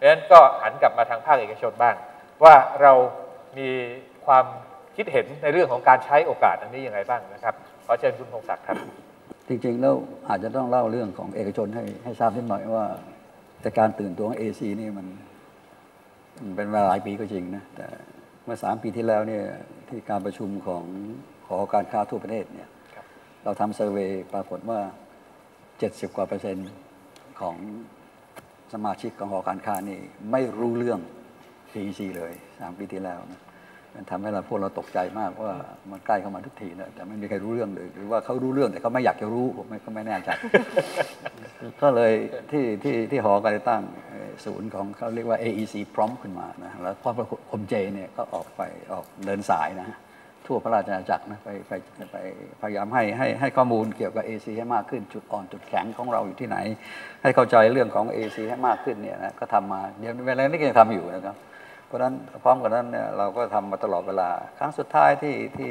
เพราะฉะนั้นก็หันกลับมาทางภาคเอกชนบ้าง ว่าเรามีความคิดเห็นในเรื่องของการใช้โอกาสอันนี้ยังไงบ้างนะครับขอเชิญคุณพงศักดิ์ครับ จริงๆแล้วอาจจะต้องเล่าเรื่องของเอกชนให้ให้ทราบนิดหน่อยว่า แต่การตื่นตัวของเอซีนี่มันมันเป็นเวลาหลายปีก็จริงนะแต่เมื่อสามปีที่แล้วเนี่ยที่การประชุมของหอการค้าทั่วประเทศเนี่ยครับเราทำเซอร์เวยปรากฏว่า 70 กว่าเปอร์เซ็นต์ของ สมาชิกของหอการค้านี่ไม่รู้เรื่อง PEC เลยสามปีที่แล้วนะมันทำให้เราพวกเราตกใจมากว่ามันใกล้เข้ามาทุกทีแล้วแต่ไม่มีใครรู้เรื่องเลย หรือว่าเขารู้เรื่องแต่เขาไม่อยากจะรู้ผมไม่ก็ไม่แน่ใจก็เลยที่ที่ที่หอการตั้งศูนย์ของเขาเรียกว่า AEC Prompt ขึ้นมานะแล้วพ่อพระคมเจเนี่ยก็ออกไปออกเดินสายนะ ทั่วพระราชอาณาจักรนะไปไปไปพยายามให้ให้ให้ข้อมูลเกี่ยวกับ AC ให้มากขึ้นจุดอ่อนจุดแข็งของเราอยู่ที่ไหน ให้เข้าใจเรื่องของ AC ให้มากขึ้นเนี่ยนะก็ทำมาเดี๋ยวเวลานี้ก็ยังทำอยู่นะครับเพราะฉะนั้นพร้อมกันนั้นเนี่ยเราก็ทำมาตลอดเวลา ครั้งสุดท้ายที่ที่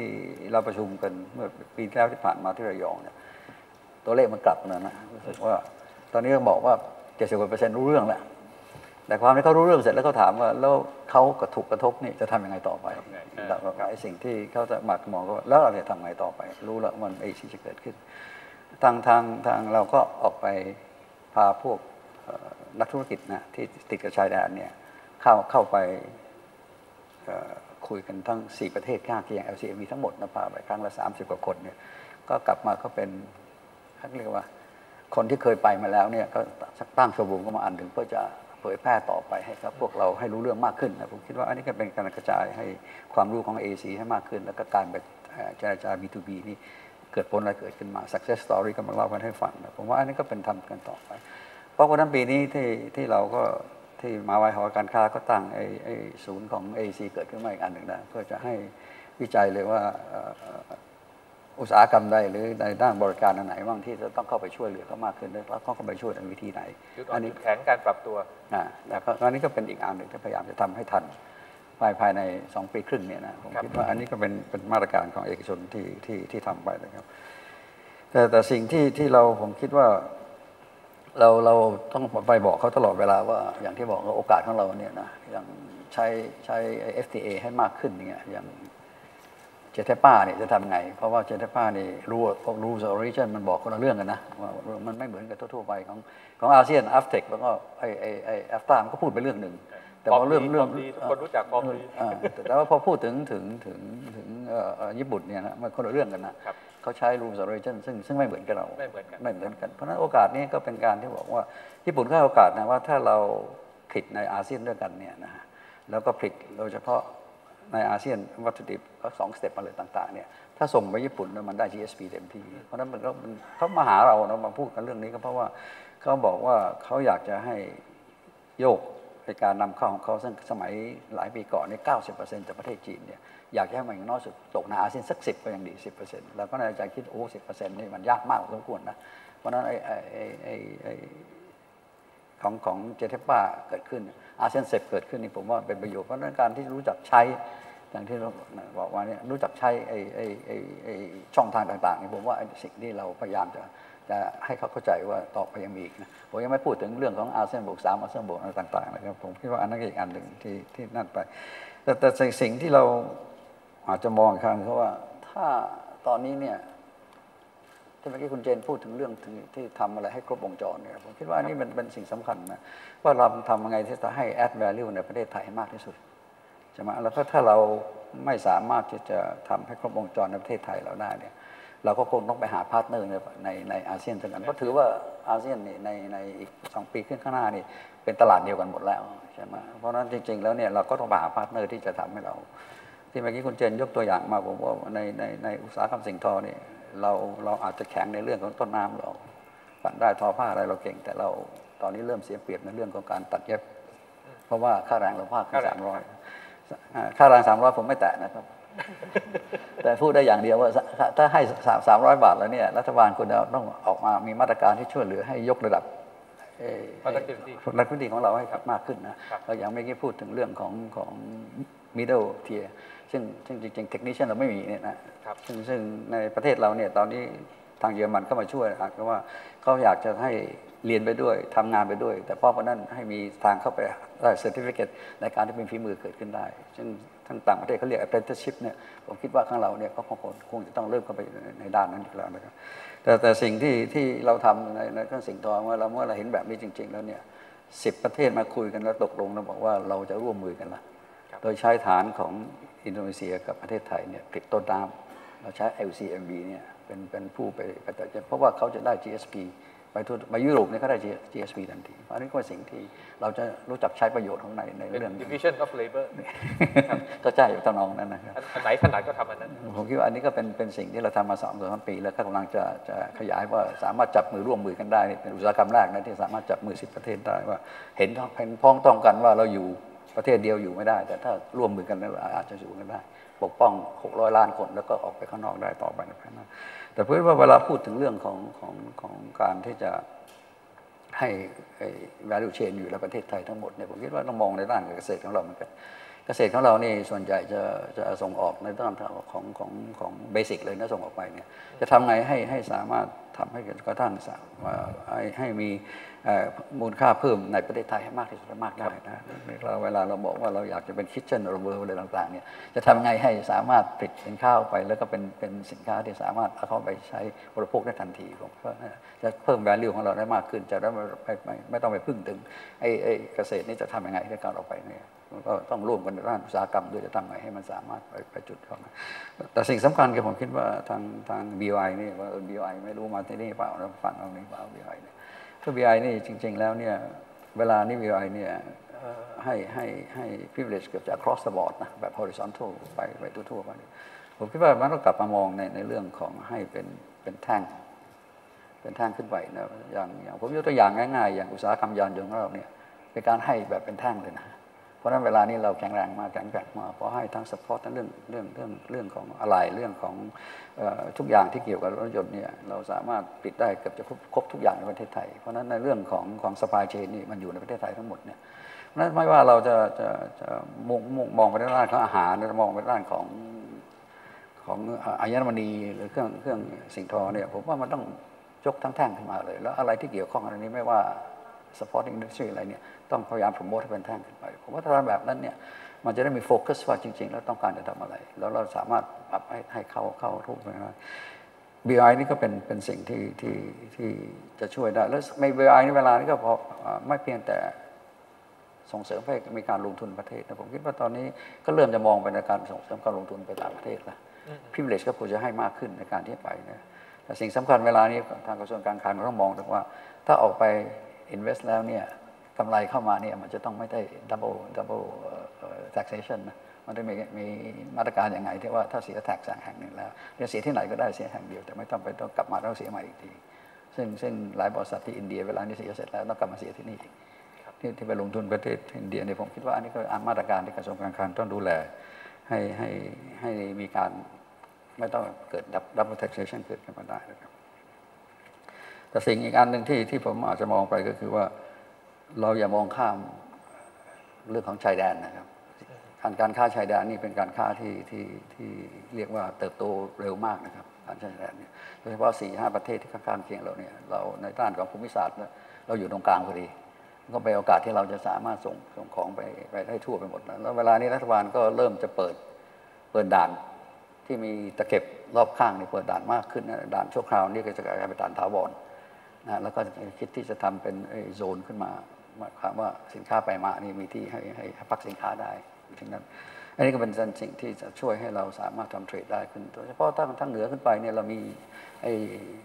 เราประชุมกันเมื่อปีที่แล้วที่ผ่านมาที่ระยองเนี่ยตัวเลขมันกลับมาแล้วนะรู้สึกว่าตอนนี้ก็บอกว่า70กว่าเปอร์เซ็นต์รู้เรื่องแล้ว แต่ความที่เขารู้เรื่องเสร็จแล้วเขาถามว่าแล้วเขากระถูกกระทบนี่จะทำยังไงต่อไปทำไงแล้วก็ไอ้สิ่งที่เขาจะหมักหมองก็แล้วเราจะทำไงต่อไป รู้แล้วมันไอ้สิ่งจะเกิดขึ้น ทางทางทางเราก็ออกไปพาพวกเอ่อนักธุรกิจนะที่ติดกับชายแดนเนี่ยเข้าเข้าไปเอ่อคุยกันทั้ง 4 ประเทศข้างเคียง LCA มีทั้งหมดนะพาไปครั้งละ 30 กว่าคนเนี่ยก็กลับมาก็เป็นเขาเรียกว่า คนที่เคยไปมาแล้วเนี่ยก็ตั้งโชว์รูมก็มาอันหนึ่งเพื่อจะ เผยแพร่ต่อไปให้กับพวกเราให้รู้เรื่องมากขึ้นนะผมคิดว่าอันนี้ก็เป็นการกระจายให้ความรู้ของ AC ให้มากขึ้น แล้วก็การไปเอ่อเจรจา B2B นี่เกิดผลอะไรเกิดขึ้นมา success story ก็มาเล่ากันให้ฟังนะผมว่าอันนี้ก็เป็นทำกันต่อไป เพราะว่านั้นปีนี้ที่ที่เราก็ที่มหาวิทยาลัยหอการค้าก็ตั้งไอ้ไอ้ศูนย์ของ AC เกิดขึ้นมาอีกอันหนึ่งนะเพื่อจะให้วิจัยเลยว่า อ่ออุตสาหกรรมใดหรือในด้านบริการอันไหนบ้างที่จะต้องเข้าไปช่วยเหลือเขามากขึ้นแล้วเขาเข้าไปช่วยในวิธีไหนจุดอ่อนจุดแข็งการปรับตัวอ่าแล้วก็อันนี้ก็เป็นอีกอันหนึ่งที่พยายามจะทำให้ทันภายภายในสองปีครึ่งเนี่ยนะผมครับคิดว่าอันนี้ก็เป็นเป็นมาตรการของเอกชนที่ที่ที่ทำไปนะครับ แต่แต่สิ่งที่ที่เราผมคิดว่าเราเราต้องไปบอกเขาตลอดเวลาว่าอย่างที่บอกว่าโอกาสของเราเนี่ยนะอย่างใช้ใช้ FTA ให้มากขึ้นเนี่ยอย่าง เจเทป้าเนี่ยจะทำไง เพราะว่าเจเทป้านี่รู้ว่าพวกรู้ o r i g i n มันบอกคนละเรื่องกันนะว่ามันไม่เหมือนกับทั่วๆไปของของอาเซียนอัฟเทคแล้วก็ไอไอไอแอฟตามันก็พูดไปเรื่องหนึ่ง แต่พอเรื่องฟอร์มดีเรื่องฟอร์มดีทุกคนรู้จักฟอร์มดีอ่าแต่แต่ว่าพอพูดถึงถึงถึงถึงเอ่อเอ่อญี่ปุ่นเนี่ยนะมันคนละเรื่องกันนะครับเขาใช้ rules o r i g i n ซึ่งซึ่งไม่เหมือนกับเราไม่เหมือนกันไม่เหมือนกัน เพราะฉะนั้นโอกาสนี้ก็เป็นการที่บอกว่าญี่ปุ่นก็ให้โอกาสนะว่าถ้าเราผลิตในอาเซียนด้วยกันเนี่ยนะฮะแล้วก็ผลิตโดยเฉพาะ ในอาเซียนวัตถุดิบก็สองสเต็ปอะไรต่างๆเนี่ยถ้าส่งไปญี่ปุ่นมันได้ GSP เต็มที่ เพราะฉะนั้นมันก็มันเขามาหาเรานะมาพูดกันเรื่องนี้ก็เพราะว่าเขาบอกว่าเขาอยากจะให้โยกในการนำเข้าของเขาซึ่งสมัยหลายปีก่อนเนี่ย90%จากประเทศจีนเนี่ยอยากให้มันอย่างน้อยสุดตกในอาเซียนสักสิบก็ยังดี10%แล้วก็ในใจคิดโอ้สิบเปอร์เซ็นต์นี่มันยากมากสมควรนะ เพราะนั้นไอ้ไอ้ไอ้ไอ้ไอ้ของของเจเทป้าเกิดขึ้น อาเซียนเซปเกิดขึ้นนี่ผมว่าเป็นประโยชน์เพราะนั้นการที่รู้จักใช้อย่างที่เราบอกว่าเนี่ยรู้จักใช้ไอ้ไอ้ไอ้ไอ้ช่องทางต่างๆนี่ผมว่าสิ่งที่เราพยายามจะจะให้เขาเข้าใจว่าต่อไปยังมีอีกนะผมยังไม่พูดถึงเรื่องของอาเซียนบวกสามอาเซียนบวกอะไรต่างๆนะครับผมคิดว่าอันนั้นอีกอันหนึ่งที่ที่นั่นไป แต่แต่สิ่งที่เราอาจจะมองครั้งคือว่าถ้าตอนนี้เนี่ย ที่เมื่อกี้คุณเจนพูดถึงเรื่องถึงที่ทำอะไรให้ครบวงจรเนี่ยผมคิดว่าอันนี้มันเป็นสิ่งสำคัญนะว่าเราทำยังไงที่จะให้ add value ในประเทศไทยให้มากที่สุดใช่ไหมแล้วก็ถ้าเราไม่สามารถที่จะทำให้ครบวงจรในประเทศไทยเราได้เนี่ยเราก็คงต้องไปหาพาร์ทเนอร์ในในในอาเซียนเท่านั้นเพราะถือว่าอาเซียนนี่ในในอีกสองปีขึ้นข้างหน้านี่เป็นตลาดเดียวกันหมดแล้วใช่ไหมเพราะฉะนั้นจริง ๆ แล้วเนี่ยเราก็ต้องไปหาพาร์ทเนอร์ที่จะทำให้เรา ที่เมื่อกี้คุณเจนยกตัวอย่างมาผมว่าในในในอุตสาหกรรมสิ่งทอเนี่ย เราเราอาจจะแข็งในเรื่องของต้นน้ำเราปั่นได้ทอผ้าอะไรเราเก่ง แต่เราตอนนี้เริ่มเสียเปรียบในเรื่องของการตัดเย็บ เพราะว่าค่าแรงเราภาคค่าแรสางมร้อยค่าแรงสามร้อยผมไม่แตะนะครับ แต่พูดได้อย่างเดียวว่า ถ้าถ้าให้สามร้อยบาทแล้วเนี่ยรัฐบาลคุณต้องออกมามีมาตรการที่ช่วยเหลือให้ยกระดับเอ่อ Productivity นักธุรกิจของเราให้มากขึ้นนะครับเราอย่างเมื่อกี้พูดถึงเรื่องของของ middle tier ซึ่งซึ่งจริงๆ technician เราไม่มีเนี่ยนะครับซึ่งซึ่งในประเทศเราเนี่ยตอนนี้ทางเยอรมันเข้ามาช่วยอาจจะว่าเขาอยากจะให้เรียนไปด้วยทำงานไปด้วย แต่เพราะเพราะนั้นให้มีทางเข้าไปได้เซอร์ติฟิเคตในการที่เป็นฝีมือเกิดขึ้นได้ ซึ่งทั้งต่างประเทศเขาเรียก apprenticeship เนี่ยผมคิดว่าข้างเราเนี่ยก็คงคงจะต้องเริ่มเข้าไปในด้านนั้นอีกแล้วนะครับแต่แต่สิ่งที่ที่เราทำในในเครื่องสิ่งทองว่าเราเมื่อเราเห็นแบบนี้จริง ๆ แล้วเนี่ยสิบประเทศมาคุยกันแล้วตกลงแล้วบอกว่าเราจะร่วมมือกันละ โดยใช้ฐานของอินโดนีเซียกับประเทศไทยเนี่ยผลิตต้นน้ำเราใช้ LCMB เนี่ยเป็นเป็นผู้ไปไปตัดเพราะว่าเขาจะได้ GSP ไปทั่วไปยุโรปเนี่ยเขาได้ GSP ทันทีเพราะนี่ก็สิ่งที่เราจะรู้จักใช้ประโยชน์ของในในเป็นเรื่อง division of labor ก็ใช่อยู่ตำนองนั้นนะครับอันอันไหนถนัดก็ทำอันนั้น ผมคิดว่าอันนี้ก็เป็นเป็นสิ่งที่เราทำมาสองสามปี แล้วก็กำลังจะจะขยายว่าสามารถจับมือร่วมมือกันได้นี่เป็นอุตสาหกรรมแรกนะที่สามารถจับมือสิบประเทศได้ว่า เห็นเห็นพ้องต้องกันว่าเราอยู่ ประเทศเดียวอยู่ไม่ได้ แต่ถ้าร่วมมือกันแล้วอาจจะอยู่กันได้ ปกป้อง 600 ล้านคนแล้วก็ออกไปข้างนอกได้ต่อไปในภายหน้าแต่เพื่อว่าเวลาพูดถึงเรื่องของของของการที่จะให้ value chain อยู่ในประเทศไทยทั้งหมดเนี่ยผมคิดว่าต้องมองในด้านเกษตรของเราเหมือนกันเกษตรของเรานี่ส่วนใหญ่จะจะส่งออกในด้านของของของเบสิกเลยนะส่งออกไปเนี่ยจะทำไงให้ให้สามารถทำให้กระทั่งสามารถให้ให้มี มูลค่าเพิ่มในประเทศไทยให้มากที่สุดมากได้นะเราเวลาเราบอกว่าเราอยากจะเป็นคิทเช่นโรเวอร์อะไรต่างๆเนี่ยจะทำไงให้สามารถผลิตสินค้าออกไป แล้วก็เป็นเป็นสินค้าที่สามารถเอาเข้าไปใช้บริโภคได้ทันทีผมก็จะเพิ่ม value ของเราได้มากขึ้น จะได้ไม่ไม่ไม่ไม่ต้องไปพึ่งถึงไอ้ไอ้เกษตรนี่จะทำยังไงในการออกไปเนี่ยมันก็ต้องร่วมกันในด้านอุตสาหกรรมด้วยจะทำไงให้มันสามารถไปไปจุดเข้ามาแต่สิ่งสำคัญคือผมคิดว่าทางทาง BI นี่ว่า BI ไม่รู้มาที่นี่เปล่าแล้วฟังเอานี้เปล่า BI เนี่ย คือ BI นี่จริง ๆ แล้วเนี่ยเวลานี้ BI เนี่ยให้ให้ให้ privilege เกือบจะ cross the board นะแบบ horizontal ไปไปทั่วๆไปผมคิดว่ามันต้องกลับมามองในในเรื่องของให้เป็นเป็นแท่ง เป็นแท่งขึ้นไปนะอย่างอย่างผมยกตัวอย่างง่ายๆ อย่างอุตสาหกรรมยานยนต์ของเราเนี่ยเป็นการให้แบบเป็นแท่งเลยนะ เพราะนั้นเวลานี้เราแข็งแรงมากแข็งแกร่งมาเพราะให้ทั้งสปอร์ตทั้งเรื่องเรื่องเรื่องเรื่องของอะไรเรื่องของออทุกอย่างที่เกี่ยวกับรถยนต์เนี่ยเราสามารถปิดได้เกือบจะครบครบทุกอย่างในประเทศไทย เพราะฉะนั้นในเรื่องของของสปายเชนนี่มันอยู่ในประเทศไทยทั้งหมดเนี่ยเพราะนั้นไม่ว่าเราจะจะจะมุ่งมุ่งมองไปในด้านของอาหารมองไปด้านของของอายมณีหรือเครื่องเครื่องสิ่งทอเนี่ยผมว่ามันต้องยกทั้งแท่งขึ้นมาเลย แล้วอะไรที่เกี่ยวข้องอันนี้ไม่ว่า supporting industry อะไรเนี่ย ต้องพยายามโปรโมทให้เป็นแท่งขึ้นไป ผมว่าถ้าทำแบบนั้นเนี่ยมันจะได้มีโฟกัสว่าจริง ๆ แล้วต้องการจะทำอะไร แล้วเราสามารถปรับให้ให้เข้าเข้ารูปไปได้ BI นี่ก็เป็นเป็นสิ่งที่ที่ที่จะช่วยได้ แล้วใน BI นี่เวลานี้ก็พอไม่เพียงแต่ส่งเสริมให้มีการลงทุนประเทศนะผมคิดว่าตอนนี้ก็เริ่มจะมองไปในการส่งเสริมการลงทุนไปต่างประเทศล้วพิเวเลชก็ควรจะให้มากขึ้นในการที่ไปนะแต่สิ่งสำคัญเวลานี้ทางกระทรวงการคลังก็ต้องมองถึงว่า ถ้าออกไป invest แล้วเนี่ย กำไรเข้ามาเนี่ยมันจะต้องไม่ได้ double double taxation นะมันต้องมีมีมาตรการอย่างไงที่ว่าถ้าเสีย tax แห่งหนึ่งแล้วจะเสียที่ไหนก็ได้เสียแห่งเดียว แต่ไม่ต้องไปต้องกลับมาต้องเสียใหม่อีกที ซึ่งซึ่งหลายบริษัทที่อินเดียเวลานี้เสียเสร็จแล้วต้องกลับมาเสียที่นี่อีกที่ที่ไปลงทุนประเทศอินเดียเนี่ยผมคิดว่าอันนี้ก็อันมาตรการที่กระทรวงการคลังต้องดูแลให้ให้ให้มีการไม่ต้องเกิดดับเบิลแท็กเ t ชันเกิดขึ้นมาได้นะครับแต่สิ่งอีกอันหนึ่งที่ที่ผมอาจจะมองไปก็คือว่า เราอย่ามองข้ามเรื่องของชายแดนนะครับการการค้าชายแดนนี่เป็นการค้าที่ที่ที่เรียกว่าเติบโตเร็วมากนะครับการชายแดนเนี่ยโดยเฉพาะสี่ห้าประเทศที่ข้างๆเคียงเราเนี่ยเราในด้านของภูมิศาสตร์เราอยู่ตรงกลางพอดีก็เป็นโอกาสที่เราจะสามารถส่งส่งของไปไปได้ทั่วไปหมดแล้วเวลานี้รัฐบาลก็เริ่มจะเปิดเปิดด่านที่มีตะเข็บรอบข้างนี่เปิดด่านมากขึ้นนะด่านชั่วคราวนี่ก็จะกลายเป็นด่านถาวรนะแล้วก็คิดที่จะทำเป็นโซนขึ้นมา หมายความว่าสินค้าไปมานี่มีที่ให้ให้พักสินค้าได้ถึงนั้น อันนี้ก็เป็นสิ่งที่จะช่วยให้เราสามารถทำเทรดได้ขึ้นโดยเฉพาะทางทางเหนือขึ้นไปเนี่ยเรามีไอ้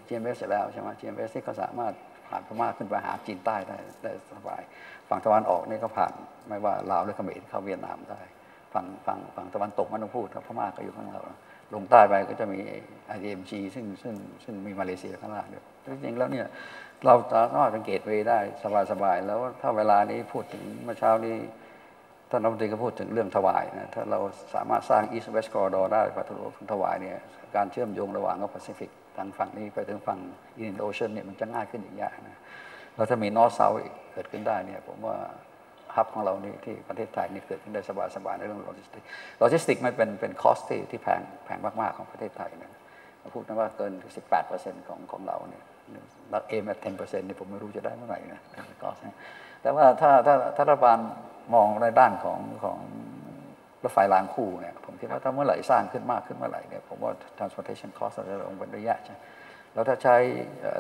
GMS แล้วใช่ไหม GMS ที่เขาสามารถผ่านพม่าขึ้นไปหาจีนใต้ได้ได้สบาย ฝั่งตะวันออกนี่ก็ผ่านไม่ว่าลาวหรือเขมรเข้าเวียดนามได้ ฝั่งฝั่งฝั่งตะวันตกไม่ต้องพูดพม่าก็อยู่ข้างเราลงใต้ไปก็จะมี IDMG ซึ่งซึ่งซึ่งมีมาเลเซียข้างล่างด้วยจริงๆแล้วเนี่ย เราสามารถสังเกตเวได้สบายๆแล้วถ้าเวลานี้พูดถึงเมื่อเช้านี้ท่านรัฐมนตรีก็พูดถึงเรื่องถวายนะถ้าเราสามารถสร้าง East West Corridor ได้ปะทะลุถวายเนี่ยการเชื่อมโยงระหว่างแปซิฟิกทางฝั่งนี้ไปถึงฝั่งอินโดโอเชียนเนี่ยมันจะง่ายขึ้นอีกอย่างนะแล้วถ้ามีนอร์เซาเกิดขึ้นได้เนี่ยผมว่าฮับของเรานี่ที่ประเทศไทยนี่เกิดขึ้นได้สบายๆในเรื่องโลจิสติกโลจิสติกไม่เป็นเป็นคอสที่ที่แพงแพงมากๆของประเทศไทยนะพูดนะว่าเกิน 18%ของของเราเนี่ย ราเอม at 10%นี่ผมไม่รู้จะได้เมื่อไหร่นะคอสแต่ว่าถ้าถ้าถ้ารัฐบาลมองในด้านของของรถไฟรางคู่เนี่ยผมคิดว่าถ้าเมื่อไหร่สร้างขึ้นมากขึ้นเมื่อไหร่เนี่ยผมว่า transportation cost จะลงเป็นระยะใช่แล้วถ้าใช้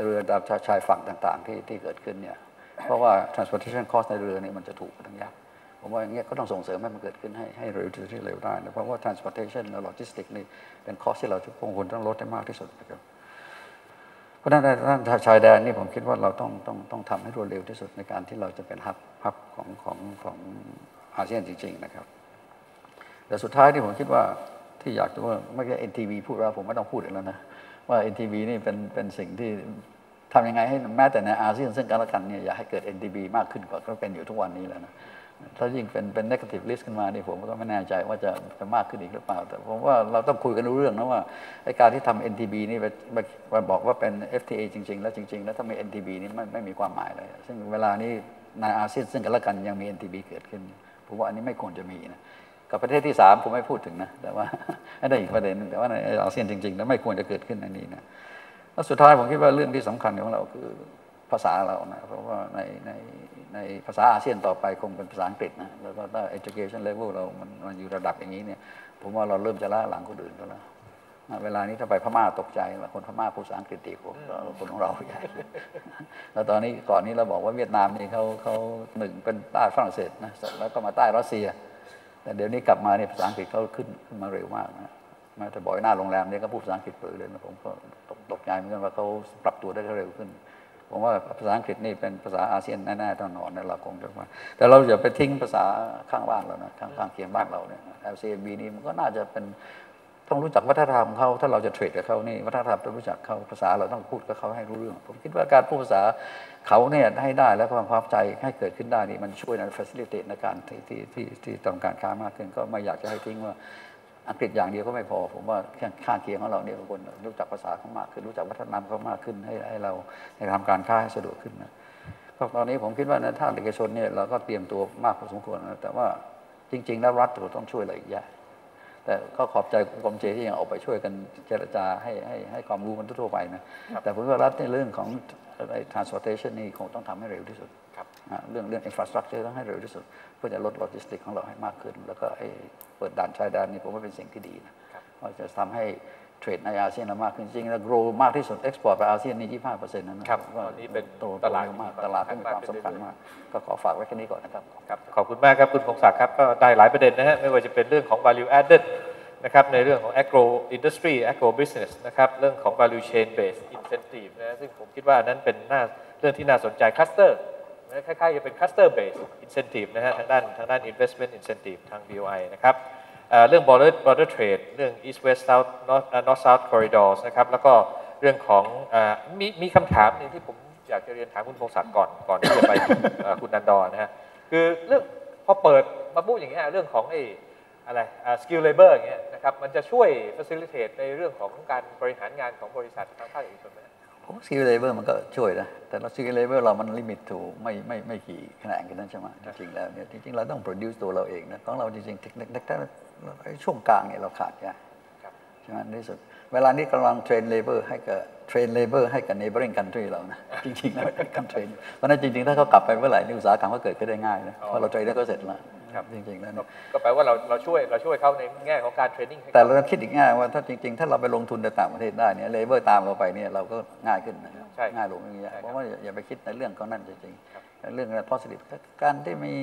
เรือดับชายฝั่งต่าง ๆ ที่ที่เกิดขึ้นเนี่ยเพราะว่า transportation cost ในเรือเนี่ยมันจะถูกทั้งยักผมว่าอย่างเงี้ยก็ต้องส่งเสริมให้มันเกิดขึ้นให้ให้เร็วที่เร็วได้นะเพราะว่า transportation และ logistics นี่เป็น cost ที่เราทุกคนต้องลดให้มากที่สุดนะครับ ราะฉะนั้นด้านชายแดนนี่ผมคิดว่าเราต้องต้องต้องทำให้รวดเร็วที่สุดในการที่เราจะเป็นฮับฮับของของของอาเซียนจริง ๆ นะครับแต่สุดท้ายที่ผมคิดว่าที่อยากจะว่าไม่ใช่ NTV พูดแล้วผมไม่ต้องพูดอีกแล้วนะว่า NTV นี่เป็นเป็นสิ่งที่ทำยังไงให้แม้แต่ในอาเซียนซึ่งกันและกันเนี่ยอยากให้เกิด NTV มากขึ้นกว่าก็เป็นอยู่ทุกวันนี้แล้วนะ ถ้ายิ่งเป็นเป็น negative list ขึ้นมานี่ผมก็ไม่แน่ใจว่าจะจะมากขึ้นอีกหรือเปล่า แต่ผมว่าเราต้องคุยกันรู้เรื่องนะว่าไอการที่ทำ NTB นี่ไปไปบอกว่าเป็น FTA จริง ๆ แล้วจริง ๆ แล้วถ้าไม่ NTB นี่ไม่ไม่มีความหมายเลย ซึ่งเวลานี้ในอาเซียนซึ่งกันและกันยังมี NTB เกิดขึ้นผมว่าอันนี้ไม่ควรจะมีนะกับประเทศที่สามผมไม่พูดถึงนะ แต่ว่าอันนี้อีกประเด็นนึงแต่ว่าในอาเซียนจริงๆแล้วไม่ควรจะเกิดขึ้นอันนี้นะแล้วสุดท้ายผมคิดว่าเรื่องที่สำคัญของเราคือภาษาเรานะเพราะว่าในใน ในภาษาอาเซียนต่อไปคงเป็นภาษาอังกฤษนะแล้วก็ถ้า education level เรามันมันอยู่ระดับอย่างนี้เนี่ยผมว่าเราเริ่มจะละหลังคนอื่นแล้วนะเวลานี้ถ้าไปพม่าตกใจว่าคนพม่าพูดภาษาอังกฤษดีกว่าคนของเราใหญ่แล้วตอนนี้ก่อนนี้เราบอกว่าเวียดนามนี่เขาเขาหนึ่งเป็นใต้ฝรั่งเศสนะแล้วก็มาใต้รัสเซีย แต่เดี๋ยวนี้กลับมาเนี่ยภาษาอังกฤษเขาขึ้นขึ้นมาเร็วมากนะมาแต่บ่อยหน้าโรงแรมเนี่ยก็พูดภาษาอังกฤษเปิดเลยนะผมก็ตกใจเหมือนกันว่าเขาปรับตัวได้เร็วขึ้น ผมว่าภาษาอังกฤษนี่เป็นภาษาอาเซียนแน่ๆต้องนอนในเราคงจะมาแต่เราอย่าไปทิ้งภาษาข้างบ้านเรานะข้างข้างเคียงบ้านเราเนี่ย LCMB นี่มันก็น่าจะเป็นต้องรู้จักวัฒนธรรมเขาถ้าเราจะเทรดกับเขานี่วัฒนธรรมต้องรู้จักเขาภาษาเราต้องพูดกับเขาให้รู้เรื่อง ผมคิดว่าการพูดภาษาเขาเนี่ยให้ได้แล้วความพอใจให้เกิดขึ้นได้นี่มันช่วยใน facilitate ในการที่ที่ที่ที่ต้องการค้ามากขึ้นก็ไม่อยากจะให้ทิ้งว่า อังกฤษอย่างเดียวก็ไม่พอ ผมว่าข้างเคียงของเราเนี่ยคนรู้จักภาษาเขามากขึ้นรู้จักวัฒนธรรมเขามากขึ้นให้ให้เราในทำการค้าให้สะดวกขึ้นนะก็ตอนนี้ผมคิดว่าในทางเอกชนเนี่ยเราก็เตรียมตัวมากพอสมควรนะแต่ว่าจริง ๆ แล้วรัฐต้องช่วยอะไรอีกเยอะแต่ก็ขอบใจกรมเจที่ยังออกไปช่วยกันเจรจาให้ให้ให้ความรู้มันทั่วไปนะแต่ผมว่ารัฐในเรื่องของ transportation นี่คงต้องทำให้เร็วที่สุดเรื่องเรื่อง infrastructure ต้องให้เร็วที่สุด เพื่อจะลดโลจิสติกของเราให้มากขึ้น แล้วก็เปิดด่านชายแดนนี่ผมว่าเป็นสิ่งที่ดีนะเพราะจะทำให้เทรดในอาเซียนเรามากขึ้นจริงแล้ว grow มากที่สุด export ไปอาเซียนนี่ 25เปอร์เซ็นต์นะครับตอนนี้เป็นตลาดมากตลาดที่มีความสำคัญมาก ก็ขอฝากไว้แค่นี้ก่อนนะครับครับขอบคุณมากครับ คุณพงศักดิ์ครับ ก็ได้หลายประเด็นนะฮะ ไม่ว่าจะเป็นเรื่องของ value added นะครับในเรื่องของ agro industry agro business นะครับเรื่องของ value chain based incentive นะซึ่งผมคิดว่านั้นเป็นน้าเรื่องที่น่าสนใจ cluster คล้ายๆจะเป็น cluster based incentive นะฮะทางด้านทางด้าน investment incentive ทาง BOI นะครับเรื่อง border border trade เรื่อง east west south north north south corridors นะครับแล้วก็เรื่องของมีมีคำถามนึงที่ผมอยากจะเรียนถามคุณพงศักดิ์ก่อนก่อนที่จะไปคุณนันดอนนะฮะคือเรื่องพอเปิดมาพูดอย่างเงี้ยเรื่องของไอ้ อะไรสกิลเลเบอร์อย่างเงี้ยนะครับมันจะช่วย facilitate ในเรื่องของการบริหารงานของบริษัททางภาคเอกชนไหมผมสกิลเลเวอร์มันก็ช่วยนะ แต่เราสกิลเลเวอร์เรามันลิมิตถูกไม่ไม่ไม่กี่แขนงกันนั่นใช่ไหมจริงๆแล้วเนี่ยจริงๆ เราต้อง produce ตัวเราเองนะของเราจริงๆเทคนิคแต่ช่วงกลางเนี่ยเราขาดใช่ใช่ไหมในสุด เวลานี้กำลังเทรนเลเวอร์ให้กับเทรนเลเวอร์ให้กับ neighboring country เรานะ จริงๆแล้วการเทรนเพราะนั้นจริงๆ ถ้าเขากลับไปเมื่อไหร่นี่อุตสาหกรรมก็เกิดขึ้นได้ง่ายนะเพราะเราเทรนแล้วก็เสร็จแล้ว ครับจริงๆแล้วก็แปลว่าเราเราช่วยเราช่วยเขาในแง่ของการเทรนนิ่งแต่เราคิดอีกง่ายว่าถ้าจริง ๆ ถ้าเราไปลงทุนในต่างประเทศได้เนี่ยเลเวอร์ตามเราไปเนี่ยเราก็ง่ายขึ้นนะครับง่ายลงอย่างเงี้ยเพราะว่าอย่าไปคิดในเรื่องของนั่นจริงๆเรื่องอะไร positive การที่มี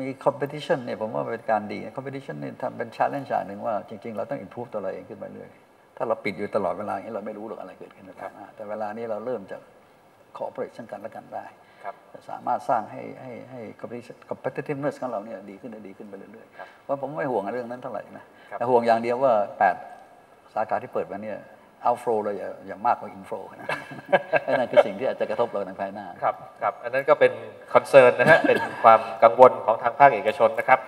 มี competition เนี่ยผมว่าเป็นการดี competition เนี่ยทำเป็น challenge อย่างหนึ่งว่าจริง ๆ เราต้อง improve ตัวเราเองขึ้นไปเรื่อยถ้าเราปิดอยู่ตลอดเวลาอย่างนี้เราไม่รู้หรอกอะไรเกิดขึ้นนะครับแต่เวลานี้เราเริ่มจะ cooperation กันและกันได้จะ สามารถสร้างให้ให้ให้ competitiveness ของเราเนี่ยดีขึ้นดีขึ้นไปเรื่อยๆเพราะผมไม่ห่วงเรื่องนั้นเท่าไหร่นะแต่ห่วงอย่างเดียวว่า 8 สาขาที่เปิดมาเนี่ยเอาโฟล์เราอย่ามากกว่าอินโฟล์นะนั่นคือสิ่งที่อาจจะกระทบเราในภายหน้า ครับครับ อันนั้นก็เป็นคอนเซิร์นนะฮะ เป็นความกังวลของทางภาคเอกชนนะครับ